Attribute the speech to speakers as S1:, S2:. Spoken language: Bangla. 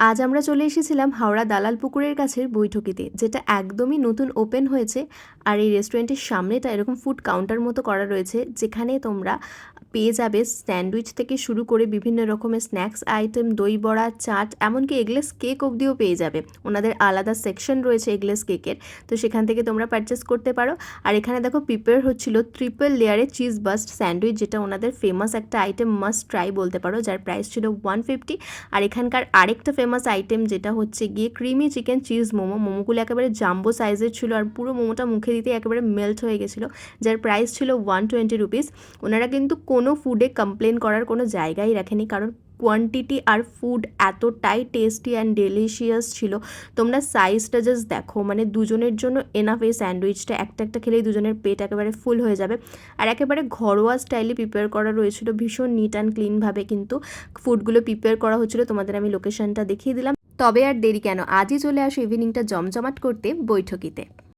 S1: আজ আমরা চলে এসেছিলাম হাওড়া দালাল পুকুরের কাছের বৈঠকিতে যেটা একদমই নতুন ওপেন হয়েছে আর এই রেস্টুরেন্টের সামনেটা এরকম ফুড কাউন্টার মতো করা রয়েছে, যেখানে তোমরা পেয়ে যাবে স্যান্ডউইচ থেকে শুরু করে বিভিন্ন রকমের স্ন্যাক্স আইটেম দই বড়া, চাট, এমনকি এগলেস কেক অবধিও পেয়ে যাবে। ওনাদের আলাদা সেকশন রয়েছে এগলেস কেকের তো সেখান থেকে তোমরা পারচেস করতে পারো। আর এখানে দেখো প্রিপেয়ার হচ্ছিল ট্রিপল লেয়ারের চিজ বাস্ট স্যান্ডউইচ যেটা ওনাদের ফেমাস একটা আইটেম মাস্ট ট্রাই বলতে পারো, যার প্রাইস ছিল ওয়ান ফিফটি আর এখানকার আরেকটা ফেমাস আইটেম যেটা হচ্ছে গিয়ে ক্রিমি চিকেন চিজ মোমো। মোমোগুলো একেবারে জাম্বো সাইজের ছিল আর পুরো মোমোটা মুখে দিতে একেবারে মেল্ট হয়ে গেছিল। যার প্রাইস ছিল ওয়ান টোয়েন্টি রুপিস ওনারা কিন্তু কোনো ফুডে কমপ্লেন করার কোনো জায়গাই রাখেনি। কারণ কোয়ান্টিটি আর ফুড এতটাই টেস্টি অ্যান্ড ডেলিশিয়াস ছিল। তোমরা সাইজটা জাস্ট দেখো। মানে দুজনের জন্য এনাফ এই স্যান্ডউইচটা একটা একটা খেলেই দুজনের পেট একেবারে ফুল হয়ে যাবে। আর একেবারে ঘরোয়া স্টাইলে প্রিপেয়ার করা রয়েছিল। ভীষণ নিট অ্যান্ড ক্লিনভাবে কিন্তু ফুডগুলো প্রিপেয়ার করা হচ্ছিল। তোমাদের আমি লোকেশনটা দেখিয়ে দিলাম। তবে আর দেরি কেন? আজই চলে আসো ইভিনিংটা জমজমাট করতে বৈঠকিতে।